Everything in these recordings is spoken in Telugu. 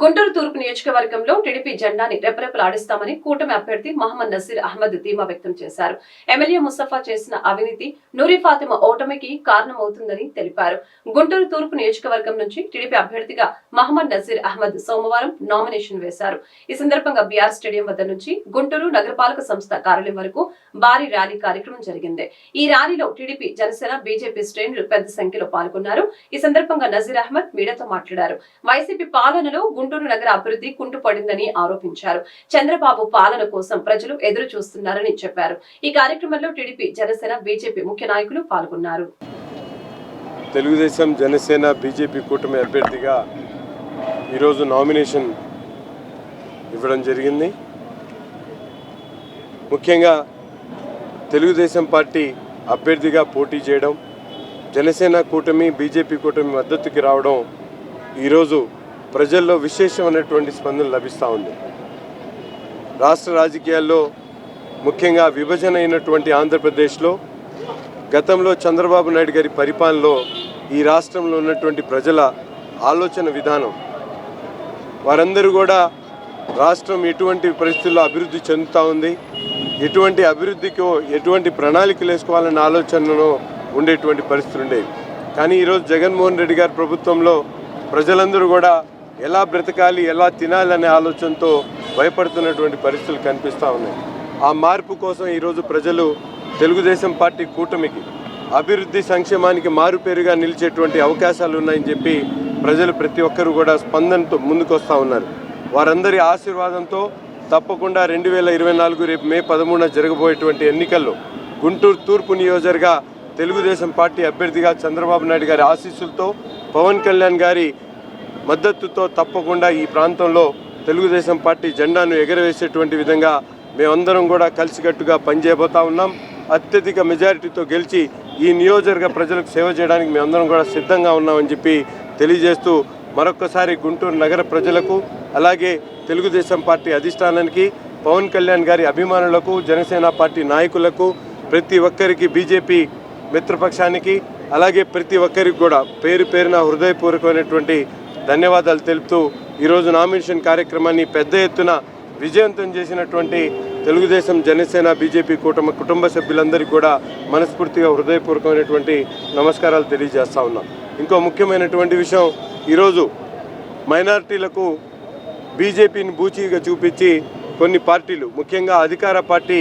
గుంటూరు తూర్పు నియోజకవర్గంలో టీడీపీ జెండాని రెపరెపలాడిస్తామని కూటమి అభ్యర్థి మహమ్మద్ నసీర్ అహ్మద్ ధీమా వ్యక్తం చేశారు. ఎమ్మెల్యే ముస్తఫా చేసిన అవినీతి నూరి ఫాతిమా ఓటమికి కారణమవుతుందని తెలిపారు. గుంటూరు తూర్పు నియోజకవర్గం నుంచి టీడీపీ అభ్యర్థిగా మహమ్మద్ నసీర్ అహ్మద్ సోమవారం నామినేషన్ వేశారు. ఈ సందర్భంగా బీఆర్ స్టేడియం వద్ద నుంచి గుంటూరు నగరపాలక సంస్థ కార్యాలయం వరకు భారీ ర్యాలీ కార్యక్రమం జరిగింది. ఈ ర్యాలీలో టీడీపీ జనసేన బీజేపీ శ్రేణులు పెద్ద సంఖ్యలో పాల్గొన్నారు. ఈ సందర్భంగా నజీర్ అహ్మద్ మీడియాతో మాట్లాడారు. వైసీపీ పాలనలో గుంటూరు నగర అభివృద్ధి కుంటుపడిందని ఆరోపించారు. చంద్రబాబు పాలన కోసం ప్రజలు ఎదురు చూస్తున్నారని చెప్పారు. ఈ కార్యక్రమంలో టీడీపీ జనసేన బీజేపీ ముఖ్య నాయకులు పాల్గొన్నారు. తెలుగుదేశం జనసేన బీజేపీ కూటమి అభ్యర్థిగా ఈరోజు నామినేషన్ ఇవ్వడం జరిగింది. ముఖ్యంగా తెలుగుదేశం పార్టీ అభ్యర్థిగా పోటీ చేయడం జనసేన కూటమి బీజేపీ కూటమి మద్దతుకి రావడం ఈరోజు ప్రజల్లో విశేషమైనటువంటి స్పందన లభిస్తూ ఉంది. రాష్ట్ర రాజకీయాల్లో ముఖ్యంగా విభజన అయినటువంటి ఆంధ్రప్రదేశ్లో గతంలో చంద్రబాబు నాయుడు గారి పరిపాలనలో ఈ రాష్ట్రంలో ఉన్నటువంటి ప్రజల ఆలోచన విధానం వారందరూ కూడా రాష్ట్రం ఎటువంటి పరిస్థితుల్లో అభివృద్ధి చెందుతూ ఉంది ఎటువంటి అభివృద్ధికి ఎటువంటి ప్రణాళికలు వేసుకోవాలన్న ఆలోచనలో ఉండేటువంటి పరిస్థితులు ఉండేవి. కానీ ఈరోజు జగన్మోహన్ రెడ్డి గారి ప్రభుత్వంలో ప్రజలందరూ కూడా ఎలా బ్రతకాలి ఎలా తినాలనే ఆలోచనతో భయపడుతున్నటువంటి పరిస్థితులు కనిపిస్తూ ఉన్నాయి. ఆ మార్పు కోసం ఈరోజు ప్రజలు తెలుగుదేశం పార్టీ కూటమికి అభివృద్ధి సంక్షేమానికి మారుపేరుగా నిలిచేటువంటి అవకాశాలు ఉన్నాయని చెప్పి ప్రజలు ప్రతి ఒక్కరూ కూడా స్పందనతో ముందుకొస్తూ ఉన్నారు. వారందరి ఆశీర్వాదంతో తప్పకుండా రెండు వేల ఇరవై నాలుగు రేపు మే పదమూడున జరగబోయేటువంటి ఎన్నికల్లో గుంటూరు తూర్పు నియోజకవర్గ తెలుగుదేశం పార్టీ అభ్యర్థిగా చంద్రబాబు నాయుడు గారి ఆశీస్సులతో పవన్ కళ్యాణ్ గారి మద్దతుతో తప్పకుండా ఈ ప్రాంతంలో తెలుగుదేశం పార్టీ జెండాను ఎగరవేసేటువంటి విధంగా మేమందరం కూడా కలిసికట్టుగా పనిచేయబోతా ఉన్నాం. అత్యధిక మెజారిటీతో గెలిచి ఈ నియోజకవర్గ ప్రజలకు సేవ చేయడానికి మేమందరం కూడా సిద్ధంగా ఉన్నామని చెప్పి తెలియజేస్తూ మరొక్కసారి గుంటూరు నగర ప్రజలకు అలాగే తెలుగుదేశం పార్టీ అధిష్టానానికి పవన్ కళ్యాణ్ గారి అభిమానులకు జనసేన పార్టీ నాయకులకు ప్రతి ఒక్కరికి బీజేపీ మిత్రపక్షానికి అలాగే ప్రతి ఒక్కరికి కూడా పేరు పేరున హృదయపూర్వకమైనటువంటి ధన్యవాదాలు తెలుపుతూ ఈరోజు నామినేషన్ కార్యక్రమాన్ని పెద్ద ఎత్తున విజయవంతం చేసినటువంటి తెలుగుదేశం జనసేన బీజేపీ కూటమి కుటుంబ సభ్యులందరికీ కూడా మనస్ఫూర్తిగా హృదయపూర్వకమైనటువంటి నమస్కారాలు తెలియజేస్తా ఉన్నాం. ఇంకో ముఖ్యమైనటువంటి విషయం ఈరోజు మైనారిటీలకు బీజేపీని బూచీగా చూపించి కొన్ని పార్టీలు ముఖ్యంగా అధికార పార్టీ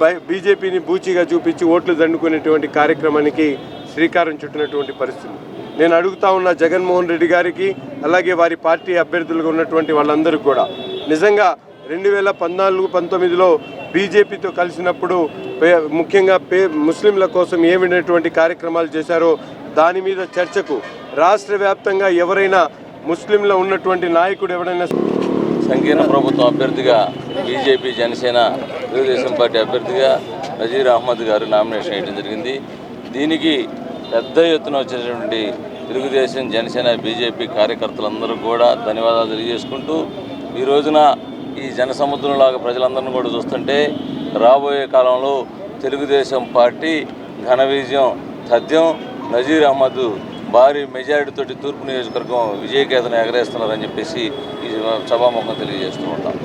బై- బీజేపీని బూచీగా చూపించి ఓట్లు దండుకునేటువంటి కార్యక్రమానికి శ్రీకారం చుట్టినటువంటి పరిస్థితులు నేను అడుగుతా ఉన్న జగన్మోహన్ రెడ్డి గారికి అలాగే వారి పార్టీ అభ్యర్థులుగా ఉన్నటువంటి వాళ్ళందరూ కూడా. నిజంగా రెండు వేల పద్నాలుగు పంతొమ్మిదిలో బీజేపీతో కలిసినప్పుడు పే- ముఖ్యంగా పే ముస్లింల కోసం ఏమైనటువంటి కార్యక్రమాలు చేశారో దాని మీద చర్చకు రాష్ట్ర వ్యాప్తంగా ఎవరైనా ముస్లింల ఉన్నటువంటి నాయకుడు ఎవరైనా సంకీర్ణ ప్రభుత్వం అభ్యర్థిగా బీజేపీ జనసేన తెలుగుదేశం పార్టీ అభ్యర్థిగా నజీర్ అహ్మద్ గారు నామినేషన్ వేయడం జరిగింది. దీనికి పెద్ద ఎత్తున వచ్చేటువంటి తెలుగుదేశం జనసేన బీజేపీ కార్యకర్తలందరూ కూడా ధన్యవాదాలు తెలియజేసుకుంటూ ఈ రోజున ఈ జనసముద్రంలాగా ప్రజలందరినీ కూడా చూస్తుంటే రాబోయే కాలంలో తెలుగుదేశం పార్టీ ఘన విజయం తథ్యం నజీర్ అహ్మద్ భారీ మెజారిటీతో తూర్పు నియోజకవర్గం విజయకేతను ఎగరేస్తున్నారని చెప్పేసి ఈ సభాముఖం తెలియజేస్తూ ఉంటాం.